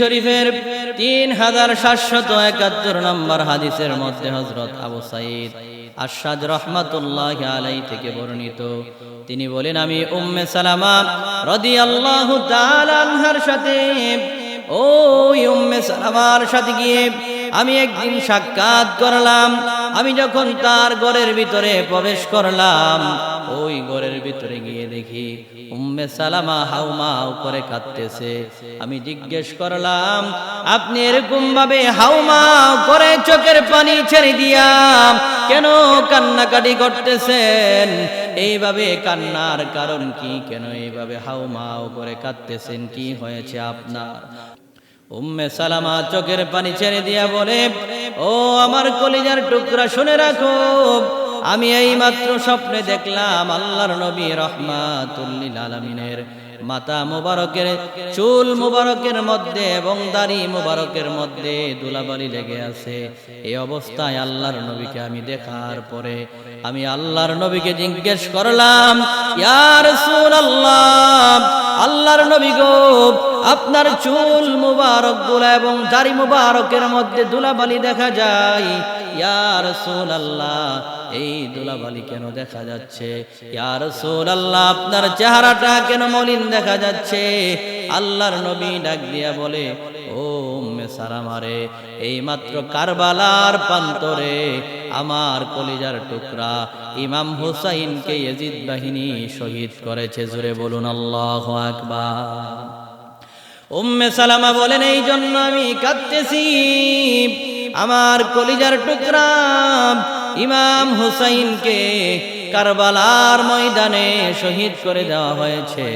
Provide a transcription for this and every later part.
শরীফের তিন হাজার সাতশত একাত্তর নম্বর হাদিসের মধ্যে হজরত আবু আশাদ রহমাতুল্লাহ আলাই থেকে বর্ণিত। তিনি বলেন, আমি উম্মে সালামা রদি আল্লাহ সাথে, ওই উম্মে সালামার সাথে গিয়ে আমি একদিন সাক্ষাৎ করলাম। আমি যখন তার ঘরের ভিতরে প্রবেশ করলাম ওই ঘরের ভিতরে গিয়ে দেখি উম্মে সালামা হাউমাউ করে কাঁদতেছে। আমি জিজ্ঞেস করলাম, আপনি এরকম ভাবে হাউমাউ করে চোখের পানি ছেড়ে দিয়া কেন কান্নাকাটি করতেছেন? এইভাবে কান্নার কারণ কি? কেন এইভাবে হাউমাউ করে কাঁদতেছেন? কি হয়েছে আপনার? উম্মে সালামা চোখের পানি ছেড়ে দিয়া বলে, ও আমার কলিজার টুকরা, শুনে রাখো। আমি এই মাত্র স্বপ্নে দেখলাম আল্লাহর নবী রহমাতুল্লিল আলমিনের মাতা মুবারকের, চুল মুবারকের মধ্যে এবং দাড়ি মুবারকের মধ্যে দুলাবালি লেগে আছে। এই অবস্থায় আল্লাহর নবীকে আমি দেখার পরে আমি আল্লাহর নবীকে জিজ্ঞেস করলাম ইয়ার সুর আল্লাহ আল্লাহর নবী গো, আপনার চুল মুবারকগুলা এবং দাড়ি মুবারকের মধ্যে দুলাবালি দেখা যায়? ইয়ার সোল আল্লাহ এই দুলাবালি কেন দেখা যাচ্ছে? ইয়ার সোল আল্লাহ আপনার চেহারাটা কেন মলিন দেখা যাচ্ছে? আল্লাহর নবী ডাক দিয়া বলে, ও সারামারে এই মাত্র কারবালার পান্তরে আমার কলিজার টুকরা ইমাম হুসাইনকে ইয়েজিদ বাহিনী শহীদ করেছে। জুড়ে বলুন, আল্লাহ আকবার। উম্মে সালামা বলেন এই জন্য আমি কাঁদতেছি। আমার কলিজার টুকরা ইমাম হুসাইনকে কারবালার ময়দানে শহীদ করে দেওয়া হয়েছে।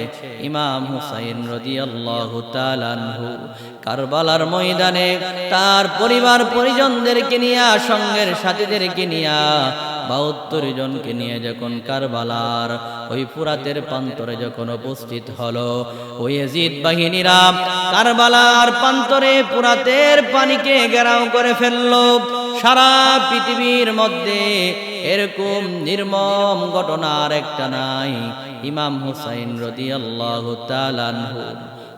ইমাম হুসাইন রদি আল্লাহ তালানহু কারবালার ময়দানে তার পরিবার পরিজনদেরকে নিয়ে, সঙ্গের সাথীদেরকে নিয়ে বাহাত্তর জনকে নিয়ে যখন কারবালার ওই পুরাতের প্রান্তরে যখন উপস্থিত হলো, ওই এজিদ বাহিনীরা কারবালার প্রান্তরে পুরাতের পানিকে ঘেরাও করে ফেলল। সারা পৃথিবীর মধ্যে এরকম নির্মম ঘটনার একটা নাই। ইমাম হুসাইন রদি আল্লাহ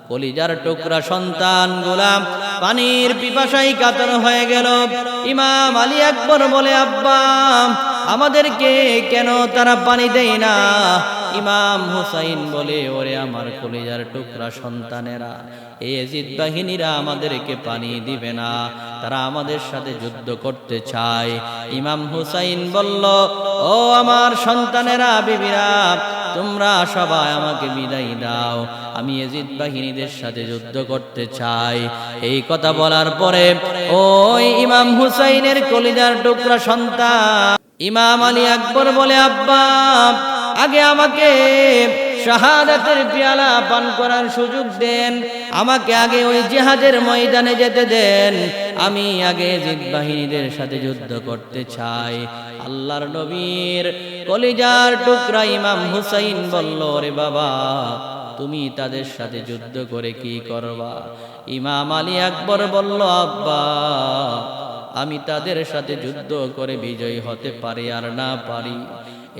কলিজার টুকরা সন্তান গোলাম, পানির পিপাসাই কাতর হয়ে গেল। ইমাম আলী আকবর বলে, আব্বা আমাদেরকে কেন তারা পানি দেয় না? ইমাম হুসাইন বলে, ওরে আমার কলিজার টুকরা সন্তানেরা এজিদ বাহিনীরা আমাদেরকে পানি দিবে না। তারা আমাদের সাথে যুদ্ধ করতে চায়। ইমাম হুসাইন বলল, ও আমার সন্তানেরা, বিবিরা, তোমরা সবাই আমাকে বিদায় দাও। আমি এজিদ বাহিনীদের সাথে যুদ্ধ করতে চাই। এই কথা বলার পরে, ওই ইমাম হুসাইনের কলিজার টুকরা সন্তান ইমাম আলী আকবর বলে, আব্বা, আগে আমাকে শাহাদাতের পেয়ালা পান করার সুযোগ দেন। আমাকে আগে ওই জিহাদের ময়দানে যেতে দেন। আমি আগে জিদ বাহিনীদের সাথে যুদ্ধ করতে চাই। আল্লাহর নবীর কলিজার টুকরা ইমাম হুসাইন বলল রে বাবা, তুমি তাদের সাথে যুদ্ধ করে কি করবা? ইমাম আলী আকবর বলল, আব্বা তাদের সাথে যুদ্ধ করে বিজয়ী হতে পারি আর না পারি।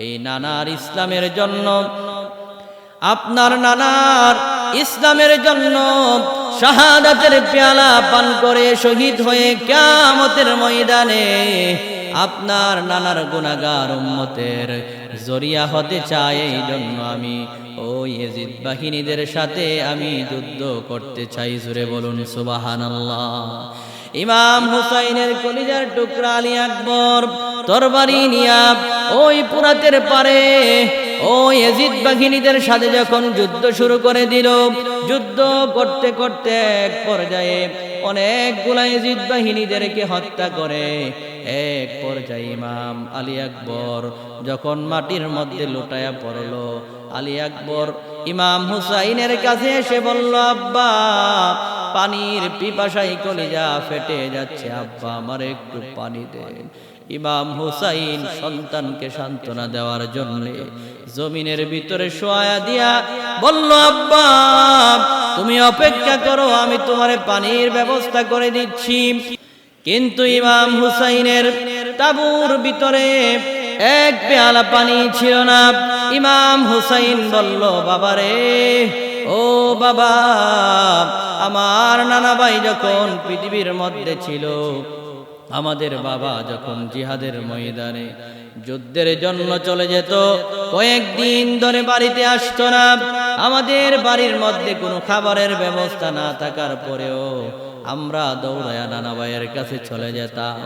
এই নানার ইসলামের জন্য, আপনার নানার ইসলামের জন্য শাহাদাতের পেয়ালা পান করে শহীদ হয়ে কেমতের ময়দানে আপনার নানার গুণাগার উম্মতের জরিয়া হতে চাই এই জন্য আমি ওই এজিদ বাহিনীদের সাথে আমি যুদ্ধ করতে চাই। জুড়ে বলুন সুবাহান ইমাম হুসাইনের কলিজার টুকরা আলী আকবর তরবারি নিয়া ওই পুরাতের পারে ওই এজিদ বাহিনীদের সাথে যখন যুদ্ধ শুরু করে দিল, যুদ্ধ করতে করতে এক পর্যায়ে অনেকগুলা এজিদ বাহিনীদেরকে হত্যা করে। এক পর্যায়ে ইমাম আলী আকবর যখন মাটির মধ্যে লুটায়া পড়ল, আলী আকবর ইমাম হুসাইনের কাছে এসে বলল, আব্বা, পানির পিপাসাই কলিজা ফেটে যাচ্ছে। আব্বা, আমার একটু পানি দেন। ইমাম হুসাইন সন্তানকে সান্ত্বনা দেওয়ার জন্য জমিনের ভিতরে শোয়া দিয়া বলল, আব্বা, তুমি অপেক্ষা করো, আমি তোমার পানির ব্যবস্থা করে দিচ্ছি। কিন্তু ইমাম হুসাইনের তাবুর ভিতরে এক পেয়ালা পানি ছিল না। ইমাম হুসাইন বলল, বাবারে, ও বাবা, আমার নানা ভাই যখন পৃথিবীর মধ্যে ছিল, আমাদের বাবা যখন জিহাদের ময়দানে যুদ্ধের জন্য চলে যেত, কয়েকদিন ধরে বাড়িতে আসতো না। আমাদের বাড়ির মধ্যে কোনো খাবারের ব্যবস্থা না থাকার পরেও আমরা দৌড়ায়া নানা ভাইয়ের কাছে চলে যেতাম।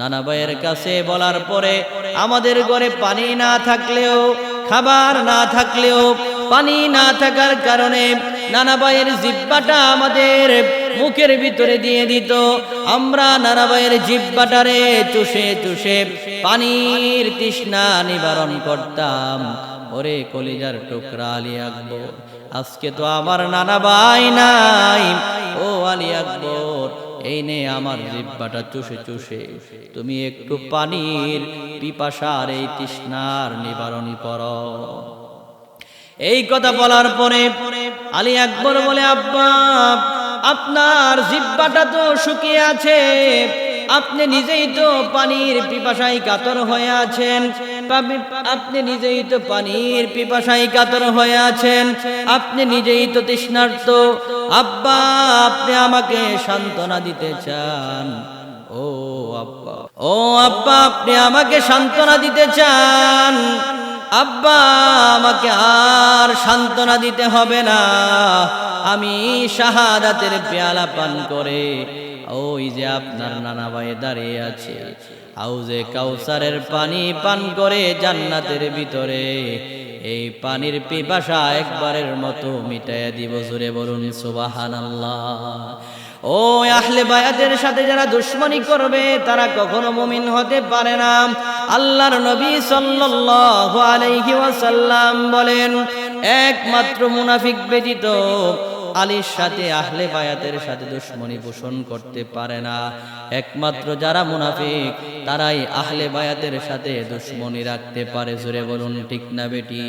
নানা ভাইয়ের কাছে বলার পরে আমাদের ঘরে পানি না থাকলেও, খাবার না থাকলেও, পানি না থাকার কারণে নানা ভাইয়ের জিব্বাটা আমাদের মুখের ভিতরে দিয়ে দিত। আমরা নানা ভাইয়ের জিব্বাটারে চুষে চুষে পানির তৃষ্ণা নিবারণ করতাম। ওরে কলিজার টুকরা আলী আকবর, আজকে তো আমার নানা ভাই নাই। ও আলী আকবর, এই নে আমার জিব্বাটা চুষে চুষে। তুমি একটু পানির পিপাসার এই তৃষ্ণার নিবারণ কর। এই কথা বলার পরে আলী আকবর বলে, আব্বা, আপনার জিব্বাটা তো শুকিয়ে আছে, আপনি নিজেই তো পানির পিপাসায় কাতর হয়ে আছেন। আপনি নিজেই তো পানির কাতর হয়ে আছেন। আপনি নিজেই তো আব্বা, আপনি আমাকে সান্ত্বনা দিতে চান। ও আব্বা। ও আব্বা, আপনি আমাকে সান্ত্বনা দিতে চান। আব্বা, আমাকে আর সান্ত্বনা দিতে হবে না। আমি শাহাদাতের পেয়ালা পান করে ওই যে আপনার নানা ভাই দাঁড়িয়ে আছে। হাউজে কাউসারের পানি পান করে জান্নাতের ভিতরে। এই পানির পিপাসা একবারের মতো মিটাইয়া দিব জুড়ে বলুন সুবাহান ও আহলে বায়াতের সাথে যারা দুশ্মনী করবে, তারা কখনো মুমিন হতে পারে না। আল্লাহর নবী সাল্লাল্লাহু আলাইহি ওয়াসাল্লাম বলেন, একমাত্র মুনাফিক ব্যতীত আলীর সাথে আহলে বায়াতের সাথে দুশ্মনী পোষণ করতে পারে না। একমাত্র যারা মুনাফিক, তারাই আহলে বায়াতের সাথে দুশ্মনী রাখতে পারে। জোরে বলুন, ঠিক না বেটি?